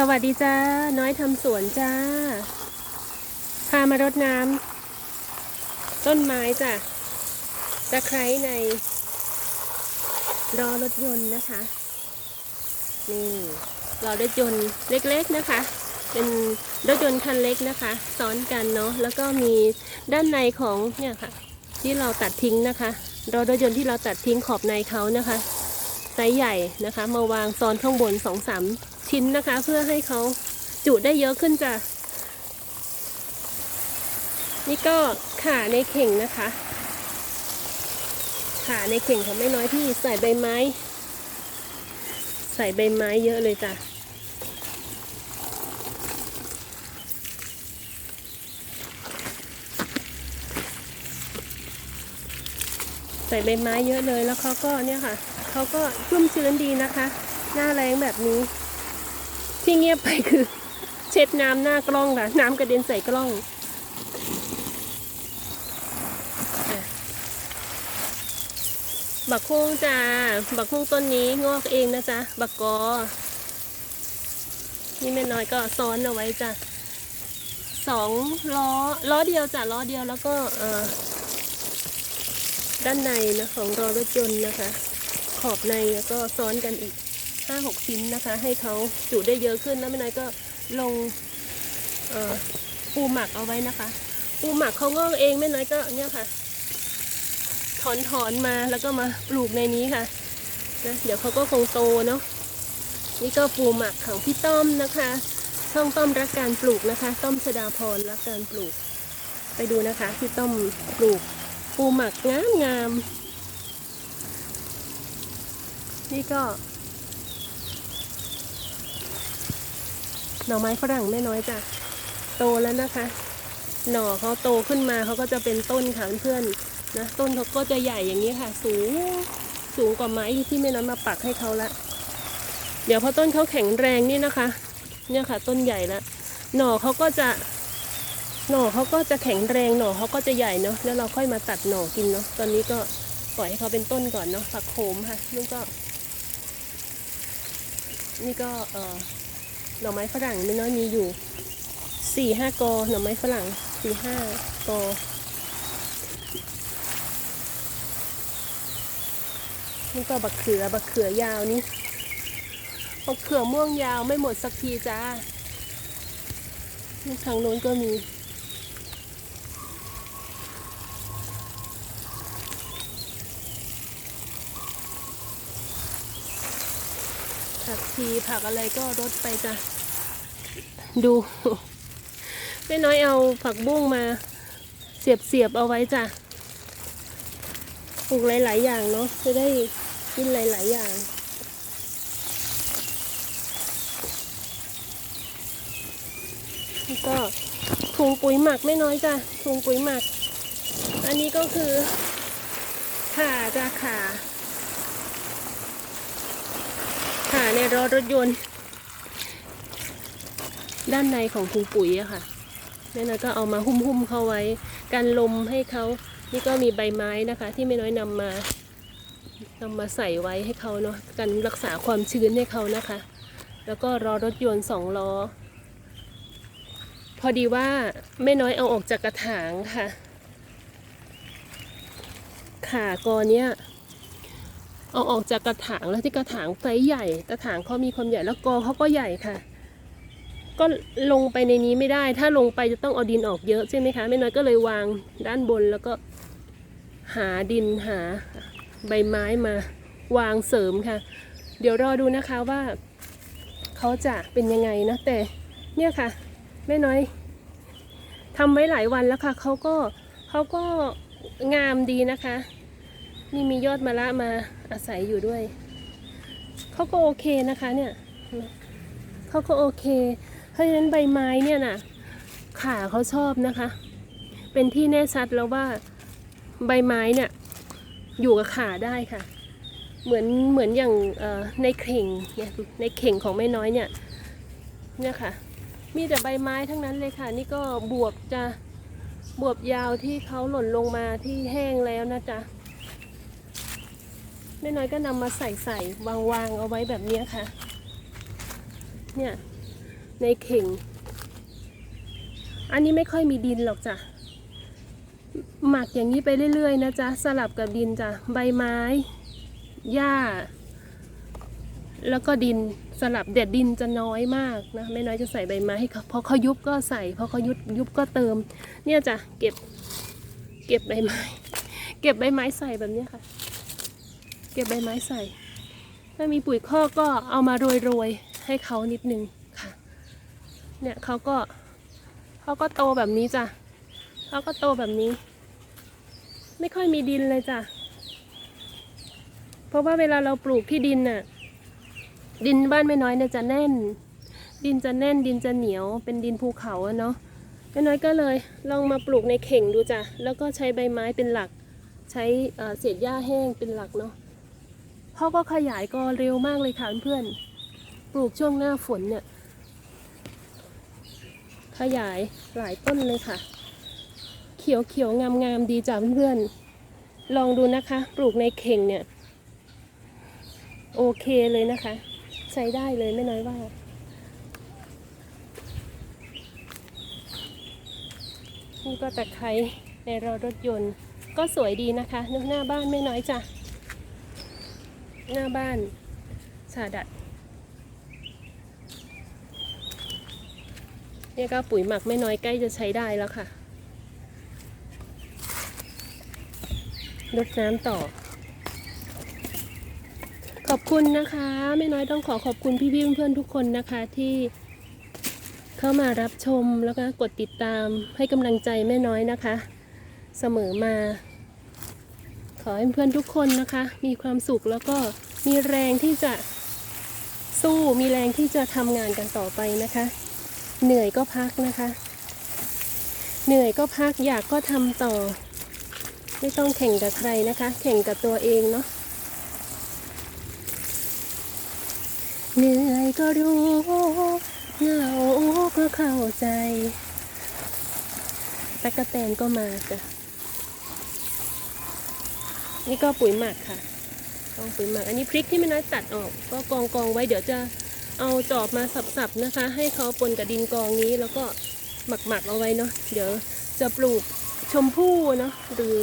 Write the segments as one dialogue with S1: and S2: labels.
S1: สวัสดีจ้า น้อยทำสวนจ้า พามารดน้ำต้นไม้จ้ะตะไคร้ในรอรถยนต์นะคะ นี่รอรถยนต์เล็กๆนะคะ เป็นรถยนต์คันเล็กนะคะ ซ้อนกันเนาะแล้วก็มีด้านในของเนี่ยค่ะ ที่เราตัดทิ้งนะคะรอรถยนต์ที่เราตัดทิ้งขอบในเขานะคะไซส์ใหญ่นะคะ มาวางซ้อนข้างบนสองสาม ชิ้นนะคะ เพื่อให้เขาจุได้เยอะขึ้นจ้ะ นี่ก็ขาในเข่งนะคะ ขาในเข่งของไม่น้อยที่ใส่ใบไม้ ใส่ใบไม้เยอะเลยจ้ะใส่ใบไม้เยอะเลยแล้วเขาก็เนี่ยค่ะ เขาก็ชุ่มชื้นดีนะคะ หน้าแรงแบบนี้ ที่เงียบไปคือ เช็ดน้ำหน้ากล้องค่ะ น้ำกระเด็นใส่กล้องบักคุ้งจ้า บักคุ้งต้นนี้งอกเองนะจ๊ะ บักกอ นี่แม่น้อยก็ซ้อนเอาไว้จ้ะสองล้อ ล้อเดียวจ้ะ ล้อเดียวแล้วก็เออด้านในนะของรอรถยนต์นะคะ ขอบในแล้วก็ซ้อนกันอีก ห้าหกชิ้นนะคะ ให้เขาจุได้เยอะขึ้นแล้วไม่นายก็ลงปูหมักเอาไว้นะคะ ปูหมักเขางอกเองไม่น้อยก็เนี่ยค่ะ ถอนถอนมาแล้วก็มาปลูกในนี้ค่ะนะเดี๋ยวเขาก็คงโตเนาะนี่ก็ปูหมักของพี่ต้อมนะคะ ช่องต้อมรักการปลูกนะคะ ต้อมชดาพรรักการปลูก ไปดูนะคะพี่ต้อมปลูกปูหมักงามงามนี่ก็ หน่อไม้ฝรั่งไม่น้อยจ้ะโตแล้วนะคะ หน่อเขาโตขึ้นมาเขาก็จะเป็นต้นค่ะเพื่อนๆนะต้นเขาก็จะใหญ่อย่างนี้ค่ะ สูงสูงกว่าไม้ที่แม่น้อยมาปักให้เขาละเดี๋ยวพอต้นเขาแข็งแรงนี่นะคะ เนี่ยค่ะ ต้นใหญ่ล้วหน่อเขาก็จะหน่อเขาก็จะแข็งแรงหน่อเขาก็จะใหญ่เนาะแล้วเราค่อยมาตัดหน่อกินเนาะตอนนี้ก็ปล่อยให้เขาเป็นต้นก่อนเนาะผักโขมค่ะนี่ก็ นี่ก็เออ หน่อไม้ฝรั่งไม่น้อยมีอยู่สี่ห้ากอหน่อไม้ฝรั่งสี่ห้ากอนี่ก็บักเขือบักเขือยาวนี่บักเขือม่วงยาวไม่หมดสักทีจ้าทางโน้นก็มี ผักชีผักอะไรก็รดไปจ้ะ ดูไม่น้อยเอาผักบุ้งมาเสียบเสียบเอาไว้จ้ะปลูกหลาย ๆ อย่างเนาะจะได้กินหลาย ๆ อย่างแล้วก็ถุงปุ๋ยหมักไม่น้อยจ้ะถุงปุ๋ยหมัก อันนี้ก็คือขาจ้ะขา ค่ะในรถรถยนต์ ด้านในของถุงปุ๋ยอะค่ะแม่น้อยก็เอามาหุ้มๆเข้าไว้ กันลมให้เขา นี่ก็มีใบไม้นะคะ ที่แม่น้อยนำมานำมาใส่ไว้ให้เขาเนาะกันรักษาความชื้นให้เขานะคะ แล้วก็รอรถยนต์สองล้อ พอดีว่าแม่น้อยเอาออกจากกระถางค่ะ ขากอเนี้ย เอาออกจากกระถางแล้วที่กระถางไซส์ใหญ่กระถางเขามีความใหญ่แล้วกอเขาก็ใหญ่ค่ะ ก็ลงไปในนี้ไม่ได้ ถ้าลงไปจะต้องเอาดินออกเยอะใช่ไหมคะแม่น้อยก็เลยวางด้านบนแล้วก็หาดินหาใบไม้มาวางเสริมค่ะ เดี๋ยวรอดูนะคะว่าเขาจะเป็นยังไงนะแต่เนี่ยค่ะแม่น้อยทำไว้หลายวันแล้วค่ะเขาก็เขาก็งามดีนะคะ นี่มียอดมะละมาอาศัยอยู่ด้วย เขาก็โอเคนะคะเนี่ยเขาก็โอเค เพราะฉะนั้นใบไม้เนี่ยน่ะขาเขาชอบนะคะ เป็นที่แน่ชัดแล้วว่าใบไม้เนี่ยอยู่กับขาได้ค่ะ เหมือนเหมือนอย่างในเข่งเนี่ยในเข่งของแม่น้อยเนี่ยเนี่ยค่ะ มีแต่ใบไม้ทั้งนั้นเลยค่ะ นี่ก็บวบจะบวบยาวที่เขาหล่นลงมาที่แห้งแล้วนะจ๊ะ แม่น้อยก็นำมาใส่ใส่วางวางเอาไว้แบบนี้ค่ะ เนี่ยในเข่ง อันนี้ไม่ค่อยมีดินหรอกจ้ะ หมักอย่างนี้ไปเรื่อยๆนะจ๊ะ สลับกับดินจ้ะ ใบไม้ หญ้า แล้วก็ดินสลับเด็ดดินจะน้อยมากนะไม่น้อยจะใส่ใบไม้ให้เขาพอเขายุบก็ใส่พอเขายุบยุบก็เติม เนี่ยจ้ะเก็บ เก็บใบไม้ เก็บใบไม้ใส่แบบนี้ค่ะ เก็บใบไม้ใส่ ถ้ามีปุ๋ยคอกก็เอามาโรยๆให้เขานิดนึงค่ะ เนี่ยเขาก็เขาก็โตแบบนี้จ้ะเขาก็โตแบบนี้ ไม่ค่อยมีดินเลยจ้ะ เพราะว่าเวลาเราปลูกที่ดินน่ะ ดินบ้านไม่น้อยเนี่ยจะแน่น ดินจะแน่นดินจะเหนียว เป็นดินภูเขาอะเนาะแม่น้อยก็เลยลองมาปลูกในเข่งดูจ้ะ แล้วก็ใช้ใบไม้เป็นหลัก ใช้เศษหญ้าแห้งเป็นหลักเนาะ เขาก็ขยายกอเร็วมากเลยค่ะเพื่อนปลูกช่วงหน้าฝนเนี่ย ขยายหลายต้นเลยค่ะ เขียวเขียวงามงามดีจ้ะเพื่อนๆลองดูนะคะ ปลูกในเข่งเนี่ย โอเคเลยนะคะ ใช้ได้เลยไม่น้อยว่านี่ก็ตะไคร้ในรอรถยนต์ ก็สวยดีนะคะหน้าบ้านไม่น้อยจ้ะ หน้าบ้านสาดัดเนี่ยก็ปุ๋ยหมักไม่น้อยใกล้จะใช้ได้แล้วค่ะรดน้ำต่อ ขอบคุณนะคะไม่น้อยต้องขอขอบคุณพี่ๆเพื่อนๆทุกคนนะคะที่เข้ามารับชมแล้วก็กดติดตามให้กำลังใจแม่น้อยนะคะ เสมอมา อให้เพื่อนทุกคนนะคะ มีความสุขแล้วก็มีแรงที่จะสู้มีแรงที่จะทำงานกันต่อไปนะคะ เหนื่อยก็พักนะคะ เหนื่อยก็พักอยากก็ทำต่อ ไม่ต้องแข่งกับใครนะคะ แข่งกับตัวเองเนาะเหนื่อยก็รู้เหงาก็เข้าใจตะกะแตนก็มาจ้ะ นี่ก็ปุ๋ยหมักค่ะกองปุ๋ยหมัก อันนี้พริกที่ไม่น้อยตัดออก ก็กองกองไว้เดี๋ยวจะเอาจอบมาสับๆนะคะ ให้เขาปนกับดินกองนี้แล้วก็หมักหมักๆเอาไว้เนาะเดี๋ยวจะปลูกชมพู่เนาะหรือ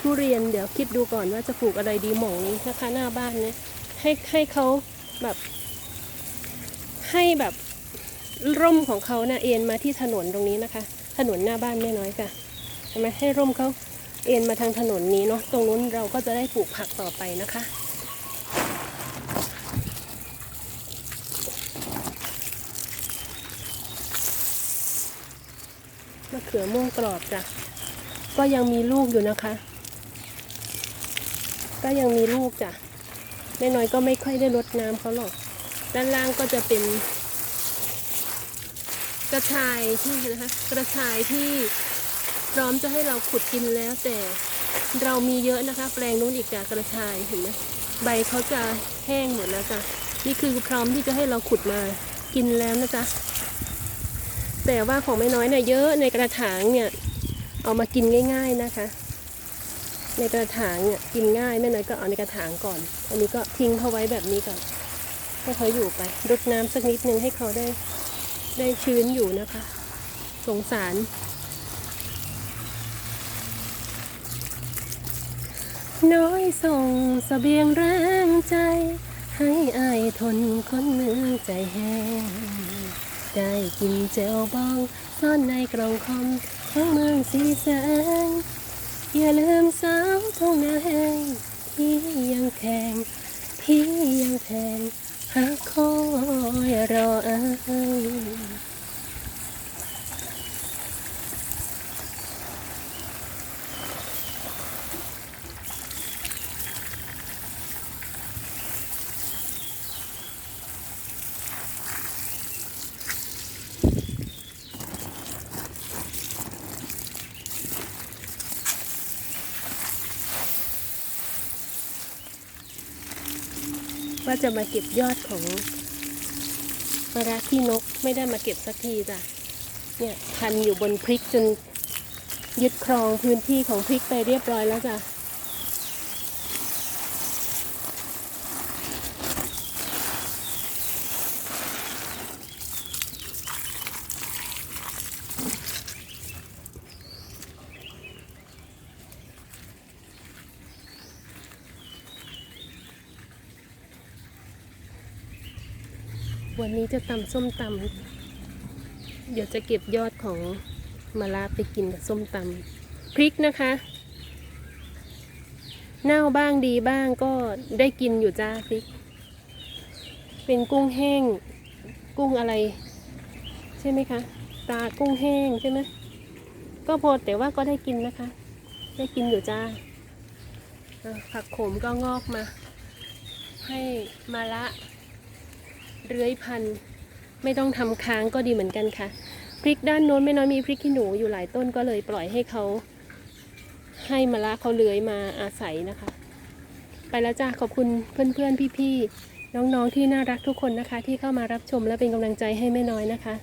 S1: ทุเรียนเดี๋ยวคิดดูก่อนว่าจะปลูกอะไรดีหมองนี้นะคะหน้าบ้านเนี่ยให้ให้เขาแบบ ให้แบบร่มของเขานะ่ะเอ็นมาที่ถนนตรงนี้นะคะ ถนนหน้าบ้านไม่น้อยค่ะใช่ไหมให้ร่มเขา เอ็นมาทางถนนนี้เนาะตรงนู้นเราก็จะได้ปลูกผักต่อไปนะคะมะเขือม่วงกรอบจ้ะก็ยังมีลูกอยู่นะคะ ก็ยังมีลูกจ้ะแม่น้อยก็ไม่ค่อยได้รดน้ำเขาหรอก ด้านล่างก็จะเป็น กระชายที่นะคะ กระชายที่ พร้อมจะให้เราขุดกินแล้วแต่เรามีเยอะนะคะ แปลงนู้นอีกจ้ะกระชายเห็นไหมใบเขาจะแห้งหมดแล้วจ้ะนี่คือพร้อมที่จะให้เราขุดมากินแล้วนะจ๊ะแต่ว่าของไม่น้อยเนี่ยเยอะในกระถางเนี่ยเอามากินง่าย ๆนะคะ ในกระถางเนี่ยกินง่ายแม่น้อยก็เอาในกระถางก่อน อันนี้ก็ทิ้งเขาไว้แบบนี้ก่อนให้เขาอยู่ไปรดน้ำสักนิดนึงให้เขาได้ได้ชื้นอยู่นะคะ สงสาร น้อยส่งสเสบียงแรงใจ ให้อายทนคนเมืองใจแห้งได้กินเจลบอง ซ่อนในกล่องคอมของเมืองสีแสงอย่าลืมสาวทงนาแห้งที่ยังแข็งที่ยังแพงหาคอยรออาย ว่าจะมาเก็บยอดของมะระขี้นกไม่ได้มาเก็บสักทีจ้ะเนี่ยพันอยู่บนพริกจนยึดครองพื้นที่ของพริกไปเรียบร้อยแล้วจ้ะ วันนี้จะตำส้มตำเดี๋ยวจะเก็บยอดของมะระไปกินกับส้มตำพริกนะคะ เน่าบ้างดีบ้างก็ได้กินอยู่จ้าพริก เป็นกุ้งแห้ง กุ้งอะไร ใช่ไหมคะ ตากุ้งแห้งใช่ไหมก็พอแต่ว่าก็ได้กินนะคะ ได้กินอยู่จ้าผักโขมก็งอกมา ให้มาละ เรื้อยพันธุ์ไม่ต้องทำค้างก็ดีเหมือนกันค่ะ พริกด้านโน้นไม่น้อยมีพริกขี้หนูอยู่หลายต้นก็เลยปล่อยให้เขา ให้มาละเขาเลื้อยมาอาศัยนะคะ ไปแล้วจ้าขอบคุณเพื่อนๆพี่ๆน้องๆที่น่ารักทุกคนนะคะ ที่เข้ามารับชมและเป็นกำลังใจให้แม่น้อยนะคะ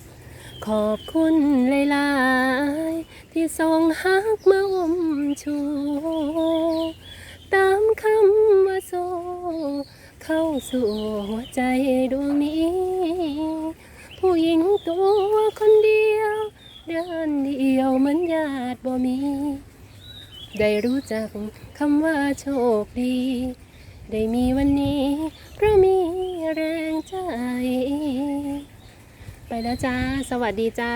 S1: ขอบคุณหลายๆที่ส่งฮักมาอมชู ตามคำว่าโซ เข้าสู่หัวใจดวงนี้ ผู้หญิงตัวคนเดียว เดินเดียวเหมือนญาติบ่มี ได้รู้จักคำว่าโชคดี ได้มีวันนี้ เพราะมีแรงใจ ไปแล้วจ้า สวัสดีจ้า